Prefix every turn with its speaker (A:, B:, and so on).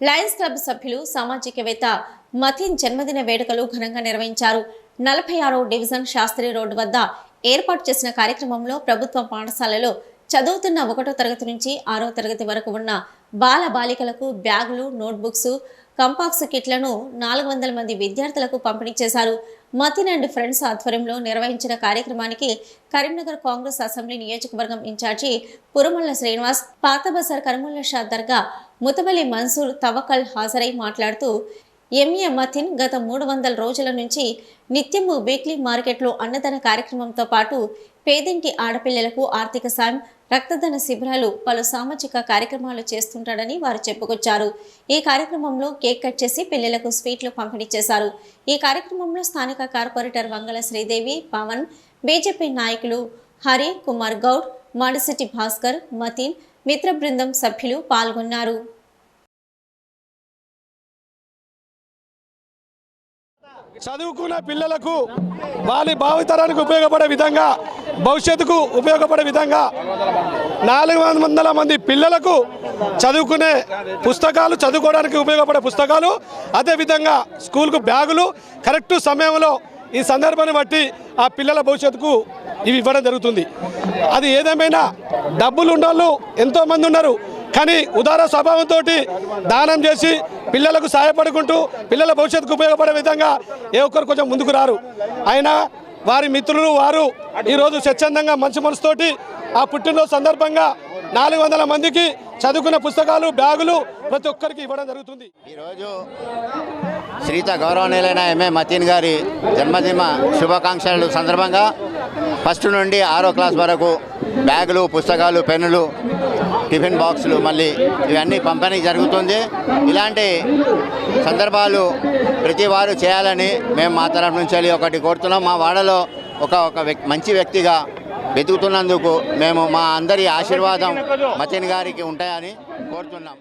A: Lions club సభ్యులు సామాజికవేత్త మతిన్ జన్మదిన వేడుకలు ఘనంగా నిర్వహించారు. నలభై ఆరో డివిజన్ శాస్త్రి రోడ్డు వద్ద ఏర్పాటు చేసిన కార్యక్రమంలో ప్రభుత్వ పాఠశాలలో చదువుతున్న ఒకటో తరగతి నుంచి ఆరో తరగతి వరకు ఉన్న బాల బాలికలకు బ్యాగులు నోట్బుక్స్ కంపాక్స్ కిట్లను నాలుగు వందల మంది విద్యార్థులకు పంపిణీ చేశారు. మతిన్ అండ్ ఫ్రెండ్స్ ఆధ్వర్యంలో నిర్వహించిన కార్యక్రమానికి కరీంనగర్ కాంగ్రెస్ అసెంబ్లీ నియోజకవర్గం ఇన్ఛార్జి పురుమల్ల శ్రీనివాస్ పాతబసార్ బజార్ షా దర్గా ముతబలి మన్సూర్ తవకల్ హాజరై మాట్లాడుతూ ఎంఏ మథిన్ గత మూడు వందల రోజుల నుంచి నిత్యము వీక్లీ మార్కెట్లో అన్నదాన కార్యక్రమంతో పాటు పేదింటి ఆడపిల్లలకు ఆర్థిక సాయం రక్తదాన శిబిరాలు పలు సామాజిక కార్యక్రమాలు చేస్తుంటాడని వారు చెప్పుకొచ్చారు. ఈ కార్యక్రమంలో కేక్ కట్ చేసి పిల్లలకు స్వీట్లు పంపిణీ చేశారు. ఈ కార్యక్రమంలో స్థానిక కార్పొరేటర్ వంగల శ్రీదేవి పవన్ బీజేపీ నాయకులు హరి కుమార్ గౌడ్ మాడిసిటి భాస్కర్ మతిన్ మిత్ర బృందం సభ్యులు పాల్గొన్నారు.
B: చదువుకున్న పిల్లలకు వాళ్ళ భావితరానికి ఉపయోగపడే విధంగా భవిష్యత్తుకు ఉపయోగపడే విధంగా నాలుగు వందల మంది పిల్లలకు చదువుకునే పుస్తకాలు చదువుకోవడానికి ఉపయోగపడే పుస్తకాలు అదేవిధంగా స్కూల్కు బ్యాగులు కరెక్ట్ సమయంలో ఈ సందర్భాన్ని బట్టి ఆ పిల్లల భవిష్యత్తుకు ఇవి ఇవ్వడం జరుగుతుంది. అది ఏదేమైనా డబ్బులు ఉన్నోళ్ళు ఎంతోమంది ఉన్నారు కానీ ఉదార స్వభావంతో దానం చేసి పిల్లలకు సహాయపడుకుంటూ పిల్లల భవిష్యత్తుకు ఉపయోగపడే విధంగా ఏ ఒక్కరు కొంచెం ముందుకు రారు. అయినా వారి మిత్రులు వారు ఈరోజు స్వచ్ఛందంగా మంచి మనసుతోటి ఆ పుట్టినరోజు సందర్భంగా నాలుగు వందల మందికి చదువుకున్న పుస్తకాలు బ్యాగులు ప్రతి ఒక్కరికి ఇవ్వడం జరుగుతుంది.
C: ఈరోజు శ్రీత గౌరవనీయులైన ఎంఏ మతీన్ గారి జన్మదిన శుభాకాంక్షలు సందర్భంగా ఫస్ట్ నుండి ఆరో క్లాస్ వరకు బ్యాగులు పుస్తకాలు పెన్నులు టిఫిన్ బాక్సులు మళ్ళీ ఇవన్నీ పంపిణీ జరుగుతుంది. ఇలాంటి సందర్భాలు ప్రతి వారు చేయాలని మేము మా తరఫు నుంచి ఒకటి కోరుతున్నాం. మా వాడలో ఒక ఒక మంచి వ్యక్తిగా వెతుకుతున్నందుకు మేము మా అందరి ఆశీర్వాదం మచిన్ గారికి ఉంటాయని కోరుతున్నాం.